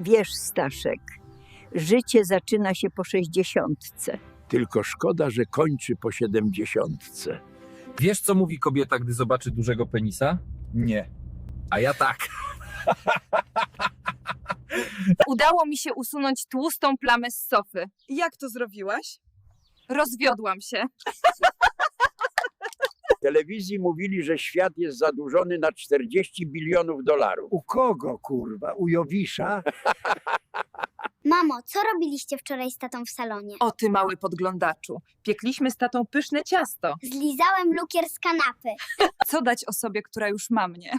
Wiesz, Staszek, życie zaczyna się po sześćdziesiątce. Tylko szkoda, że kończy po siedemdziesiątce. Wiesz, co mówi kobieta, gdy zobaczy dużego penisa? Nie. A ja tak. Udało mi się usunąć tłustą plamę z sofy. Jak to zrobiłaś? Rozwiodłam się. W telewizji mówili, że świat jest zadłużony na 40 bilionów dolarów. U kogo, kurwa? U Jowisza? Mamo, co robiliście wczoraj z tatą w salonie? O ty mały podglądaczu. Piekliśmy z tatą pyszne ciasto. Zlizałem lukier z kanapy. Co dać osobie, która już ma mnie?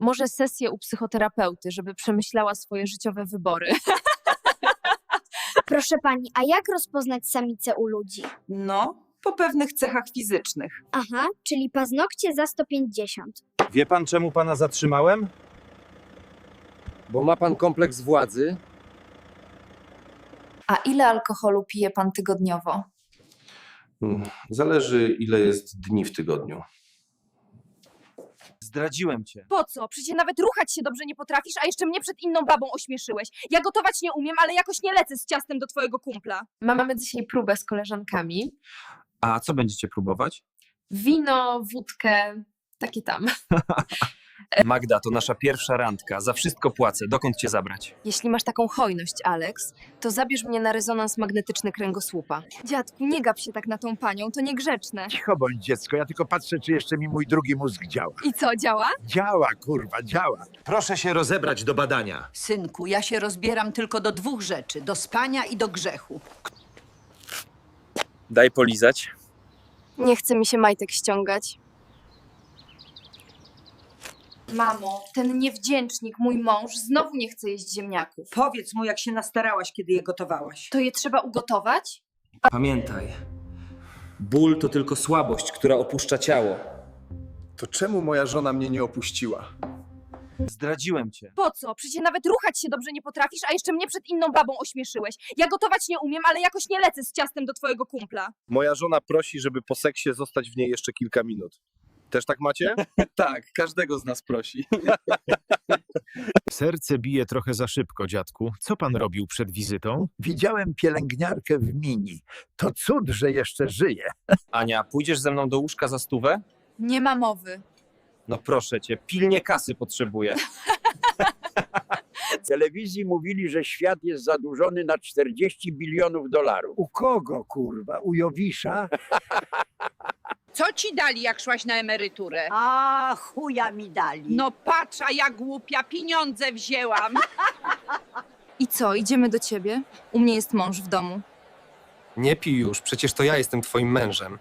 Może sesję u psychoterapeuty, żeby przemyślała swoje życiowe wybory. Proszę pani, a jak rozpoznać samicę u ludzi? No, po pewnych cechach fizycznych. Aha, czyli paznokcie za 150. Wie pan, czemu pana zatrzymałem? Bo ma pan kompleks władzy? A ile alkoholu pije pan tygodniowo? Mm, Zależy, ile jest dni w tygodniu. Zdradziłem cię. Po co? Przecież nawet ruchać się dobrze nie potrafisz, a jeszcze mnie przed inną babą ośmieszyłeś. Ja gotować nie umiem, ale jakoś nie lecę z ciastem do twojego kumpla. Mamy dzisiaj próbę z koleżankami. A co będziecie próbować? Wino, wódkę, takie tam. Magda, to nasza pierwsza randka. Za wszystko płacę. Dokąd cię zabrać? Jeśli masz taką hojność, Alex, to zabierz mnie na rezonans magnetyczny kręgosłupa. Dziadku, nie gap się tak na tą panią, to niegrzeczne. Cicho bądź dziecko, ja tylko patrzę, czy jeszcze mi mój drugi mózg działa. I co, działa? Działa, kurwa, działa. Proszę się rozebrać do badania. Synku, ja się rozbieram tylko do dwóch rzeczy: do spania i do grzechu. Daj polizać. Nie chce mi się majtek ściągać. Mamo, ten niewdzięcznik, mój mąż, znowu nie chce jeść ziemniaków. Powiedz mu, jak się nastarałaś, kiedy je gotowałaś. To je trzeba ugotować? Pamiętaj, ból to tylko słabość, która opuszcza ciało. To czemu moja żona mnie nie opuściła? Zdradziłem cię. Po co? Przecież nawet ruchać się dobrze nie potrafisz, a jeszcze mnie przed inną babą ośmieszyłeś. Ja gotować nie umiem, ale jakoś nie lecę z ciastem do twojego kumpla. Moja żona prosi, żeby po seksie zostać w niej jeszcze kilka minut. Też tak macie? tak, każdego z nas prosi. Serce bije trochę za szybko, dziadku. Co pan robił przed wizytą? Widziałem pielęgniarkę w mini. To cud, że jeszcze żyje. Ania, pójdziesz ze mną do łóżka za stówę? Nie ma mowy. No proszę cię, pilnie kasy potrzebuję. W telewizji mówili, że świat jest zadłużony na 40 bilionów dolarów. U kogo, kurwa? U Jowisza? Co ci dali, jak szłaś na emeryturę? A, chuja mi dali. No patrz, a ja głupia, pieniądze wzięłam. I co, idziemy do ciebie? U mnie jest mąż w domu. Nie pij już, przecież to ja jestem twoim mężem.